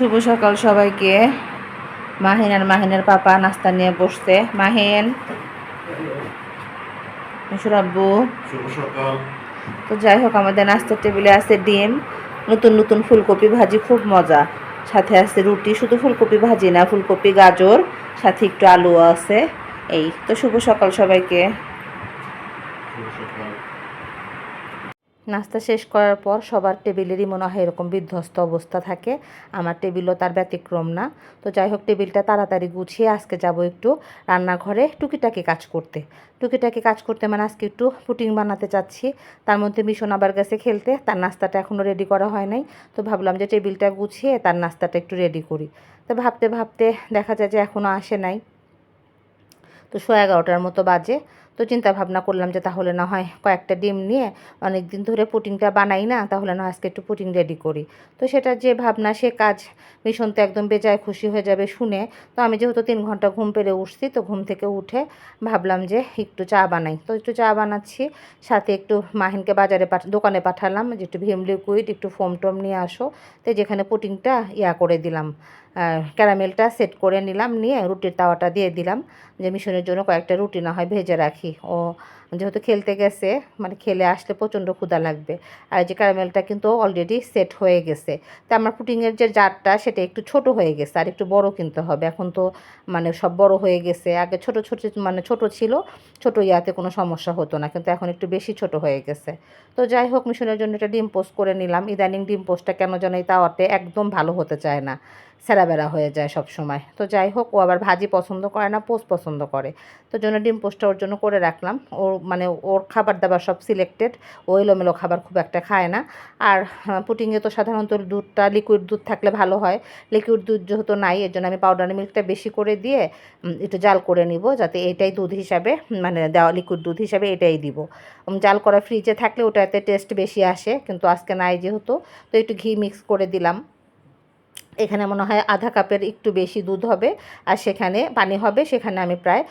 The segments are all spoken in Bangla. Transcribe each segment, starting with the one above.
শুভ সকাল সবাইকে। মাহিন আর মাহিনের পাপা নাস্তা নিয়ে বসছে। মাহিন। আব্বু। তো যাই হোক আমাদের নাস্তার টেবিলে আছে ডিম নতুন নতুন ফুলকপি ভাজি খুব মজা। সাথে আছে রুটি শুধু ফুলকপি ভাজি না ফুলকপি গাজর সাথে একটু আলু আছে। এই তো শুভ সকাল সবাইকে। শুভ সকাল। নাস্তা শেষ করার পর সবার টেবিলেরই মনে হয় এরকম বিধ্বস্ত অবস্থা থাকে। আমার টেবিলও তার ব্যতিক্রম না। তো যাই হোক, টেবিলটা তাড়াতাড়ি গুছিয়ে আজকে যাব একটু রান্নাঘরে টুকিটাকি কাজ করতে। টুকিটাকি কাজ করতে মানে আজকে একটু পুটিং বানাতে চাচ্ছি। তার মধ্যে মিশন আবার গেছে খেলতে, তার নাস্তাটা এখনও রেডি করা হয় নাই। তো ভাবলাম যে টেবিলটা গুছিয়ে তার নাস্তাটা একটু রেডি করি। তো ভাবতে ভাবতে দেখা যায় যে এখনও আসে নাই। তো শো এগারোটার মতো বাজে। তো চিন্তা ভাবনা করলাম যে তাহলে না হয় কয়েকটা ডিম নিয়ে অনেক দিন ধরে পুটিংটা বানাই না, তাহলে না আজকে একটু পুটিং রেডি করি। তো সেটা যে ভাবনা, সে কাজ মিশন তো একদম বেজায় খুশি হয়ে যাবে শুনে। তো আমি যেহেতু তিন ঘণ্টা ঘুম পেরে উঠছি, তো ঘুম থেকে উঠে ভাবলাম যে একটু চা বানাই। তো একটু চা বানাচ্ছি, সাথে একটু মাহিনকে বাজারে পাঠ, দোকানে পাঠালাম যে একটু ভিম লিকুইড একটু ফোম টোম নিয়ে আসো। তো যেখানে পুটিংটা ইয়া করে দিলাম। ক্যারামেলটা সেট করে নিলাম, নিয়ে রুটির তাওয়াটা দিয়ে দিলাম যে মিশনের জন্য কয়েকটা রুটি না হয় ভেজে রাখি। ও যেহেতু খেলতে গেছে মানে খেলে আসলে প্রচণ্ড ক্ষুধা লাগবে। আর যে ক্যারামেলটা কিন্তু অলরেডি সেট হয়ে গেছে। তা আমার পুটিংয়ের যে জারটা সেটা একটু ছোট হয়ে গেছে, আর একটু বড় কিনতে হবে। এখন তো মানে সব বড় হয়ে গেছে। আগে ছোট ছোট মানে ছোট ছিল, ছোট ইয়াতে কোনো সমস্যা হতো না। কিন্তু এখন একটু বেশি ছোট হয়ে গেছে। তো যাই হোক, মিশনের জন্য এটা ডিম পোস্ট করে নিলাম। ইদানিং ডিম পোস্টটা কেন যেন এই তাওয়াতে একদম ভালো হতে চায় না। সেরাবেরা হয়ে যায় সব সময়। তো যাই হোক, ও আবার ভাজি পছন্দ করে না পোস্ট পছন্দ করে। তো জন্য ডিম পোস্টটা ওর জন্য করে রাখলাম। ওর মানে ওর খাবার দাবার সব সিলেক্টেড ও এলোমেলো খাবার খুব একটা খায় না। আর পুটিংয়ে তো সাধারণত দুধটা লিকুইড দুধ থাকলে ভালো হয়। লিকুইড দুধ যেহেতু নাই, এর জন্য আমি পাউডার মিল্কটা বেশি করে দিয়ে একটু জাল করে নিব যাতে এটাই দুধ হিসাবে মানে দেওয়া লিকুইড দুধ হিসাবে এটাই দিব। জাল করা ফ্রিজে থাকলে ওটাতে টেস্ট বেশি আসে, কিন্তু আজকে নাই যেহেতু, তো একটু ঘি মিক্স করে দিলাম। এখানে মনে হয় আধা কাপের একটু বেশি দুধ হবে, আর সেখানে পানি হবে, সেখানে আমি প্রায়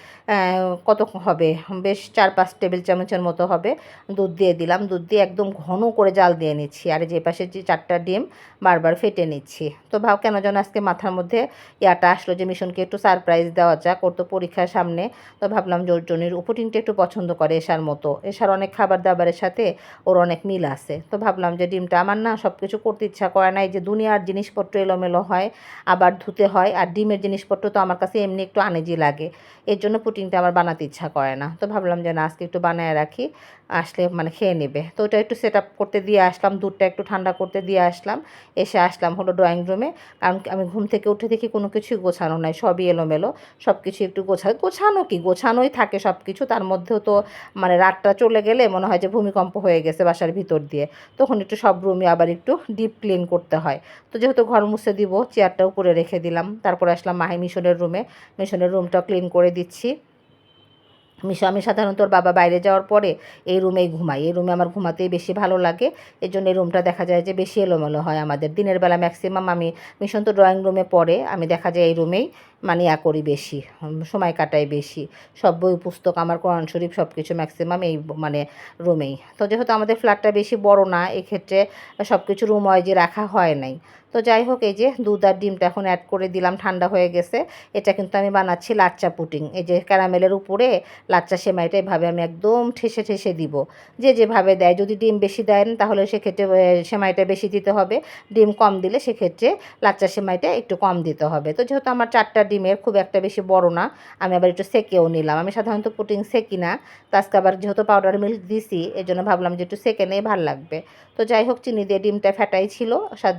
কত হবে? বেশ চার পাঁচ টেবিল চামচের মতো হবে দুধ দিয়ে দিলাম। দুধ দিয়ে একদম ঘন করে জাল দিয়ে নিচ্ছি, আর যে পাশে যে চারটা ডিম বারবার ফেটে নিচ্ছি। তো ভাব, কেন যেন আজকে মাথার মধ্যে ইয়াটা আসলো যে মিশনকে একটু সারপ্রাইজ দেওয়া যাক, ওর তো পরীক্ষার সামনে। তো ভাবলাম যে ওর জন্য উপটিংটা একটু পছন্দ করে এসার মতো। এসার অনেক খাবার দাবারের সাথে ওর অনেক মিল আছে। তো ভাবলাম যে ডিমটা আমার না সব কিছু করতে ইচ্ছা করে না এই যে দুনিয়ার জিনিসপত্র এলোমেলো হয়, আবার ধুতে হয়। আর ডিমের জিনিসপত্র তো আমার কাছে এমনি একটু আনেজি লাগে। এর জন্য পুটিংটা আমার বানাতে ইচ্ছা করে না। তো ভাবলাম যে না, আজকে একটু বানায় রাখি। আসলে মানে খেয়ে নেবে। তো ওটা একটু সেট করতে দিয়ে আসলাম, দুধটা একটু ঠান্ডা করতে দিয়ে আসলাম। এসে আসলাম হলো ড্রয়িং রুমে কারণ আমি ঘুম থেকে উঠে দেখি কোনো কিছুই গোছানো নাই, সবই এলোমেলো। সব কিছু একটু গোছা, গোছানো কি? গোছানোই থাকে সব কিছু তার মধ্যেও তো মানে রাতটা চলে গেলে মনে হয় যে ভূমিকম্প হয়ে গেছে বাসার ভিতর দিয়ে। তখন একটু সব রুমে আবার একটু ডিপ ক্লিন করতে হয়। তো যেহেতু ঘর মুছে দিব চেয়ারটাও করে রেখে দিলাম। তারপরে আসলাম মাহি মিশনের রুমে। মিশনের রুমটা ক্লিন করে দিচ্ছি। মিশো, আমি সাধারণত ওর বাবা বাইরে যাওয়ার পরে এই রুমেই ঘুমাই। এই রুমে আমার ঘুমাতেই বেশি ভালো লাগে। এর জন্য এই রুমটা দেখা যায় যে বেশি এলোমেলো হয় আমাদের। দিনের বেলা ম্যাক্সিমাম আমি, মিশন তো ড্রয়িং রুমে পড়ে। আমি দেখা যায় এই রুমেই মানে ইয়া করি বেশি সময় কাটাই বেশি। সব বই, পুস্তক, আমার কোরআন শরীফ সব কিছু ম্যাক্সিমাম এই মানে রুমেই তো যেহেতু আমাদের ফ্ল্যাটটা বেশি বড় না, এক্ষেত্রে সব কিছু রুম যে রাখা হয় নাই। তো যাই হোক, এই যে দুধ আর ডিমটা এখন অ্যাড করে দিলাম, ঠান্ডা হয়ে গেছে। এটা কিন্তু আমি বানাচ্ছি লাচ্চা পুটিং এই যে ক্যারামেলের উপরে লাচ্চা সেমাইটা এভাবে আমি একদম ঠেসে ঠেসে দিব। যে যেভাবে দেয়, যদি ডিম বেশি দেন, তাহলে সেক্ষেত্রে সেমাইটা বেশি দিতে হবে। ডিম কম দিলে সেক্ষেত্রে লাচ্চা সেমাইটা একটু কম দিতে হবে। তো যেহেতু আমার চারটা ডিমের খুব একটা বেশি বড় না, আমি আবার একটু সেকেও নিলাম। আমি সাধারণত পুটিং সেকি না, তো আজকে আবার যেহেতু পাউডার মিল্ক দিছি এই জন্য ভাবলাম যে একটু সেকে নেই, ভালো লাগবে। তো যাই হোক, চিনি দিয়ে ডিমটা ফ্যাটাই ছিল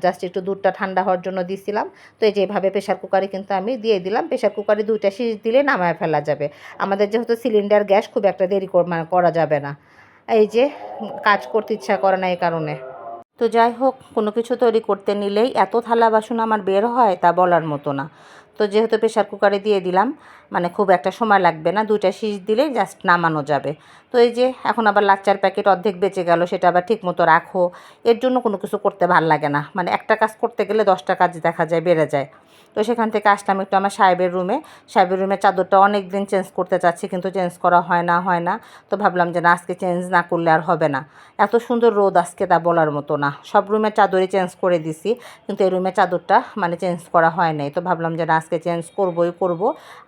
জাস্ট একটু দুধটা ঠান্ডা হওয়ার জন্য দিছিলাম। তো এই যেভাবে প্রেশার কুকারে কিন্তু আমি দিয়ে দিলাম। প্রেশার কুকারে দুইটা সিজ দিলে নামায় ফেলা যাবে। আমাদের যেহেতু সিলিন্ডার গ্যাস খুব একটা দেরি মানে করা যাবে না। এই যে কাজ করতে ইচ্ছা করে না এই কারণে। তো যাই হোক, কোনো কিছু তৈরি করতে নিলেই এত থালা বাসন আমার বের হয় তা বলার মতো না। তো যেহেতু প্রেশার কুকারে দিয়ে দিলাম মানে খুব একটা সময় লাগবে না, দুইটা শীষ দিলেই জাস্ট নামানো যাবে। তো এই যে এখন আবার লাচ্চার প্যাকেট অর্ধেক বেঁচে গেল, সেটা আবার ঠিক মতো রাখো। এর জন্য কোনো কিছু করতে ভালো লাগে না। মানে একটা কাজ করতে গেলে দশটা কাজ দেখা যায়, বেড়ে যায়। তো সেখান থেকে আসলাম একটু আমার সাহেবের রুমে। সাহেবের রুমের চাদরটা অনেক দিন চেঞ্জ করতে চাচ্ছি কিন্তু চেঞ্জ করা হয় না হয় না। তো ভাবলাম যে না, আজকে চেঞ্জ না করলে আর হবে না। এত সুন্দর রোদ আজকে তা বলার মতো না। সব রুমের চাদরই চেঞ্জ করে দিছি কিন্তু এই রুমের চাদরটা মানে চেঞ্জ করা হয় নাই। তো ভাবলাম যে না, আজকে চেঞ্জ করবই করব,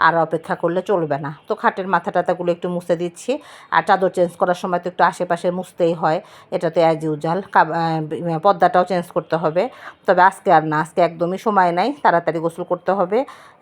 আর অপেক্ষা করলে চলবে না। তো খাটের মাথা টাথাগুলো একটু মুছে দিচ্ছি, আর চাদর চেঞ্জ করার সময় তো একটু আশেপাশে মুছতেই হয়। এটা তো অ্যাজ ইউজাল পর্দাটাও চেঞ্জ করতে হবে। তবে আজকে আর না, আজকে একদমই সময় নাই। তাড়াতাড়ি গোসল করতে হবে,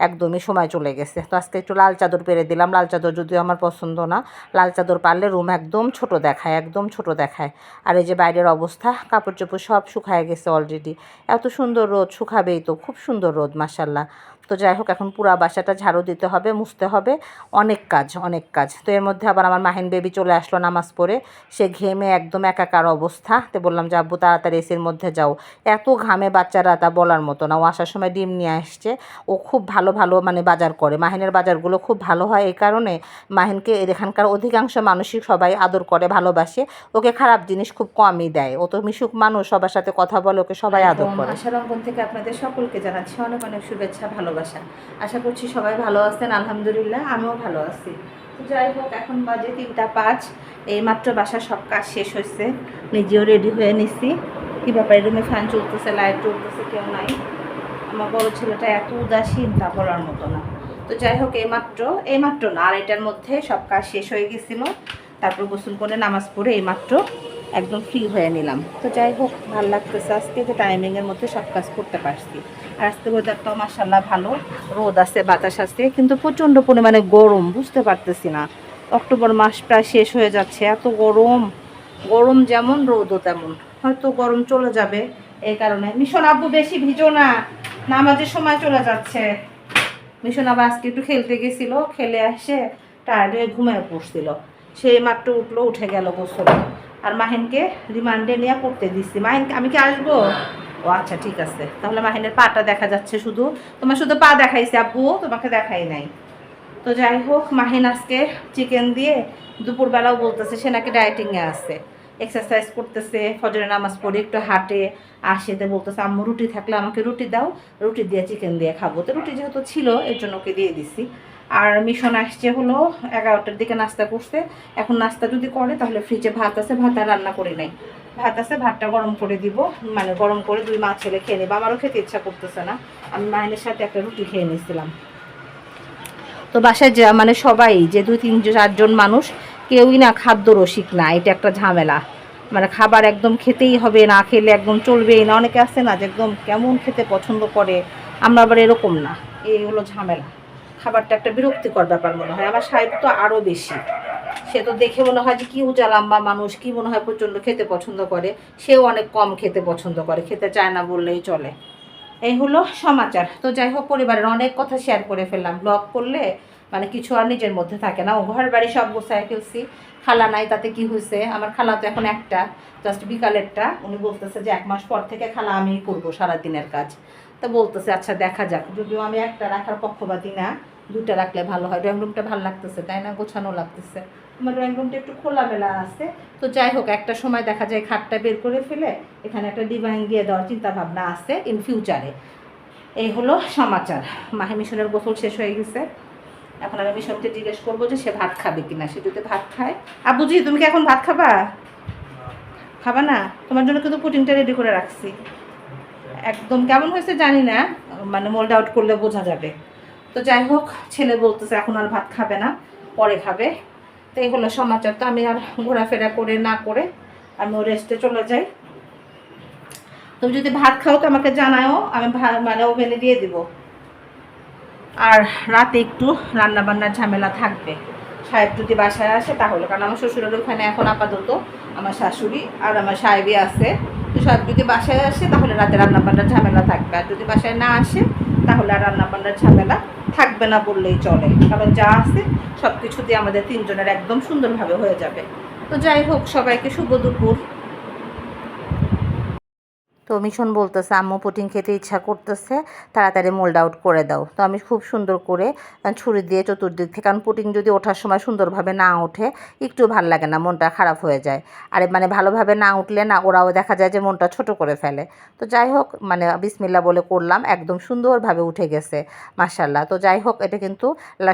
একদমই সময় চলে গেছে। তো আজকে একটু লাল চাদর পেরে দিলাম। লাল চাদর যদিও আমার পছন্দ না, লাল চাদর পারলে রুম একদম ছোট দেখায়, একদম ছোট দেখায়। আর এই যে বাইরের অবস্থা কাপড় চোপড় সব শুকায় গেছে অলরেডি এত সুন্দর রোদ, শুকাবেই তো, খুব সুন্দর রোদ মাসাল্লাহ তো যাই হোক এখন পুরা বাসাটা ঝাড়ু দিতে হবে মুছতে হবে। অনেক কাজ অনেক কাজ। তো এর মধ্যে আবার আমার মাহিন বেবি চলে আসলো নামাজ পড়ে। সে ঘেমে একদম একাকার অবস্থা। তো বললাম যে আব্বু তাড়াতাড়ি এসির মধ্যে যাও। এত ঘামে বাচ্চারা তা বলার মতো না। ও আসার সময় ডিম নিয়ে আসছে। ও খুব ভালো ভালো মানে বাজার করে। মাহিনের বাজারগুলো খুব ভালো হয় এই কারণে মাহিনকে এখানকার অধিকাংশ মানুষই সবাই আদর করে ভালোবাসে। ওকে খারাপ জিনিস খুব কমই দেয়। ও তো মিশুক মানুষ সবার সাথে কথা বলে ওকে সবাই আদর করে। অঙ্কন থেকে আপনাদের সকলকে জানাচ্ছি অনেক অনেক শুভেচ্ছা ভালোবাসা। আশা করছি সবাই ভালো আছেন, আলহামদুলিল্লাহ, আমিও ভালো আছি। যাই হোক, এখন বাজে তিনটা পাঁচ, এইমাত্র বাসার সব কাজ শেষ হয়েছে। নিজেও রেডি হয়ে নিছি। কী ব্যাপারে রুমে ফ্যান চলতেছে লাইট চলতেছে, কেউ নাই। আমার বড় ছেলেটা এত উদাসীন তা বলার মতো না। তো যাই হোক, এইমাত্র এইমাত্র না আর এটার মধ্যে সব কাজ শেষ হয়ে গেছিল। তারপর গোসল করে নামাজ পড়ে এইমাত্র একদম ফ্রি হয়ে নিলাম। তো যাই হোক, ভালো লাগতেছে। আজকে যে টাইমিংয়ের মধ্যে সব কাজ করতে পারছি। আর আজকে ওয়েদারটাও মাসাল্লাহ ভালো। রোদ আছে, বাতাস আছে, কিন্তু প্রচণ্ড পরিমাণে গরম, বুঝতে পারতেছি না। অক্টোবর মাস প্রায় শেষ হয়ে যাচ্ছে। এত গরম গরম যেমন রোদও তেমন। হয়তো গরম চলে যাবে, এই কারণে। মিশন আব্বু বেশি ভিজো না। নামাজের সময় চলে যাচ্ছে। মিশন আবার আজকে একটু খেলতে গেছিল, খেলে এসে টায়ার্ড হয়ে ঘুমিয়ে পড়ছিল। সেই মাত্র উঠল, উঠে গেল গোসলে। আর মাহিনকে রিমান্ডে নিয়ে করতে দিচ্ছি মাহিন, আমি কি আসব? ও আচ্ছা ঠিক আছে। তাহলে মাহিনের পাটা দেখা যাচ্ছে শুধু। তোমার শুধু পা দেখাইছে, আব্বু, তোমাকে দেখাই নাই। তো যাই হোক, মাহিন আজকে চিকেন দিয়ে দুপুরবেলাও বলতেছে, সে নাকি ডায়েটিংয়ে আছে। এক্সারসাইজ করতেছে ফজরে নামাজ পড়ে একটু হাঁটে, আসেতে বলতেছে, আম্মু, রুটি থাকলে আমাকে রুটি দাও, রুটি দিয়ে চিকেন দিয়ে খাব। তো রুটি যেহেতু ছিল, এর জন্য ওকে দিয়ে দিছি। আর মিশন আসছে হলো এগারোটার দিকে নাস্তা করছে এখন নাস্তা যদি করে, তাহলে ফ্রিজে ভাত আছে, ভাত আর রান্না করি নাই। ভাত আছে, ভাতটা গরম করে দিব। মানে গরম করে দুই মা ছেলে খেয়ে নেব। আমারও খেতে ইচ্ছা করতেছে না। আমি মায়ের সাথে একটা রুটি খেয়ে নিয়েছিলাম। তো বাসায় যা মানে সবাই, যে দুই, তিন, চারজন মানুষ, কেউই না খাদ্য রসিক না। এটা একটা ঝামেলা। মানে খাবার একদম খেতেই হবে, না খেলে একদম চলবেই না। অনেকে আছে না যে একদম কেমন খেতে পছন্দ করে। আমরা আবার এরকম না। এই হলো ঝামেলা। খাবারটা একটা বিরক্তিকর ব্যাপার মনে হয়। আমার সাহেব তো আরও বেশি। সে তো দেখে মনে হয় যে কি উঁচা লম্বা মানুষ, কি মনে হয় প্রচণ্ড খেতে পছন্দ করে। সেও অনেক কম খেতে পছন্দ করে। খেতে চায় না বললেই চলে। এই হলো সমাচার। তো যাই হোক, পরিবারের অনেক কথা শেয়ার করে ফেললাম। ব্লগ করলে মানে কিছু আর নিজের মধ্যে থাকে না। ও ঘর বাড়ি সব গোছায় ফেলছি। খালা নাই, তাতে কি হয়েছে আমার খালা তো এখন একটা জাস্ট বিকালেরটা। উনি বলতেছে যে এক মাস পর থেকে খালা আমি করব সারাদিনের কাজ। তা বলতেছে আচ্ছা দেখা যাক। যদিও আমি একটা রাখার পক্ষপাতি না দুটা রাখলে ভালো হয়। ড্রয়িং রুমটা ভালো লাগতেছে তাই না? গোছানো লাগতেছে। আমার ড্রয়িং রুমটা একটু খোলামেলা আছে। তো যাই হোক একটা সময় দেখা যায় খাটটা বের করে ফেলে এখানে একটা ডিভাইন দিয়ে দেওয়ার চিন্তা ভাবনা আছে ইন ফিউচারে এই হলো সমাচার। মাহে মিশনের গোসল শেষ হয়ে গেছে। এখন আমি মিশনকে জিজ্ঞেস করব যে সে ভাত খাবে কিনা। সে যদি ভাত খায় আর আবুজি তুমি কি এখন ভাত খাবা? খাবা না? তোমার জন্য কিন্তু পুটিংটা রেডি করে রাখছি। একদম কেমন হয়েছে জানি না মানে মোল্ড আউট করলে বোঝা যাবে। তো যাই হোক, ছেলে বলতেছে এখন আর ভাত খাবে না, পরে খাবে। তো এই হলো সমাচার। তো আমি আর ঘোরাফেরা করে না করে আমি ও রেস্টে চলে যাই। তুমি যদি ভাত খাও তো আমাকে জানাও আমি মানে ওভেনে দিয়ে দিব। আর রাতে একটু রান্না বান্নার ঝামেলা থাকবে। সাহেব যদি বাসায় আসে তাহলে। কারণ আমার শ্বশুরের ওখানে এখন আপাতত আমার শাশুড়ি আর আমার সাহেবই আছে। তো সাহেব যদি বাসায় আসে তাহলে রাতে রান্না বান্নার ঝামেলা থাকবে। আর যদি বাসায় না আসে তাহলে আর রান্না বান্নার ঝামেলা থাকবে না বললেই চলে। কারণ যা আছে সব কিছু দিয়ে আমাদের তিনজনের একদম সুন্দরভাবে হয়ে যাবে। তো যাই হোক, সবাইকে শুভ দুপুর। তো মিশন বলতেছে, আম্মু পুটিং খেতে ইচ্ছা করতেছে, তাড়াতাড়ি মোল্ড আউট করে দাও। তো আমি খুব সুন্দর করে ছুরি দিয়ে চতুর্দিক থেকে, কারণ পুটিং যদি ওঠার সময় সুন্দরভাবে না ওঠে, একটু ভালো লাগে না, মনটা খারাপ হয়ে যায়। আর মানে ভালোভাবে না উঠলে না, ওরাও দেখা যায় যে মনটা ছোট করে ফেলে। তো যাই হোক মানে বিসমিল্লা বলে করলাম, একদম সুন্দরভাবে উঠে গেছে মার্শাল্লাহ তো যাই হোক, এটা কিন্তু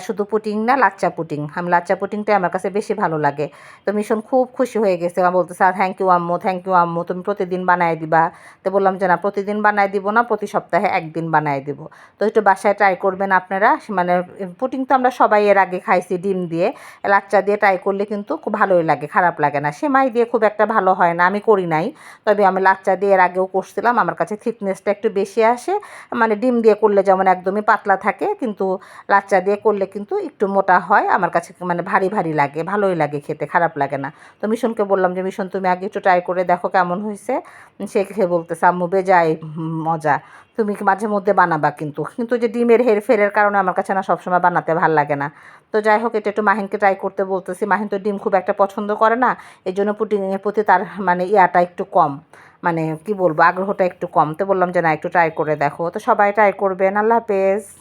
শুধু পুটিং না, লাচ্চা পুটিং আমি লাচ্চা পুটিংটাই আমার কাছে বেশি ভালো লাগে। তো মিশন খুব খুশি হয়ে গেছে আমার স্যার থ্যাংক ইউ আম্মু থ্যাংক ইউ আম্মু, তুমি প্রতিদিন বানায় দিবা। তো বললাম যে, না, প্রতিদিন বানায় দিব না, প্রতি সপ্তাহে একদিন বানায় দিব। তো একটু বাসায় ট্রাই করবেন আপনারা। মানে পুটিং তো আমরা সবাই এর আগে খাইছি ডিম দিয়ে। লাচ্চা দিয়ে ট্রাই করলে কিন্তু খুব ভালোই লাগে, খারাপ লাগে না। সেমাই দিয়ে খুব একটা ভালো হয় না, আমি করি নাই। তবে আমি লাচ্চা দিয়ে এর আগেও করছিলাম, আমার কাছে থিকনেসটা একটু বেশি আসে। মানে ডিম দিয়ে করলে যেমন একদমই পাতলা থাকে, কিন্তু লাচ্চা দিয়ে করলে কিন্তু একটু মোটা হয়। আমার কাছে মানে ভারী ভারী লাগে, ভালোই লাগে খেতে, খারাপ লাগে না। তো মিশনকে বললাম যে, মিশন, তুমি আগে একটু ট্রাই করে দেখো কেমন হয়েছে। সে খেয়ে বলতেছে আম্মু বেজায় মজা। তুমি মাঝে মধ্যে বানাবা কিন্তু? কিন্তু যে ডিমের হের ফেরের কারণে আমার কাছে না সবসময় বানাতে ভালো লাগে না। তো যাই হোক, এটা একটু মাহিনকে ট্রাই করতে বলতেছি। মাহিন তো ডিম খুব একটা পছন্দ করে না এই জন্য পুটিংয়ের প্রতি তার মানে ইয়াটা একটু কম। মানে কি বলব, আগ্রহটা একটু কম। তো বললাম যে, না, একটু ট্রাই করে দেখো। তো সবাই ট্রাই করবেন আল্লাহ হাফেজ।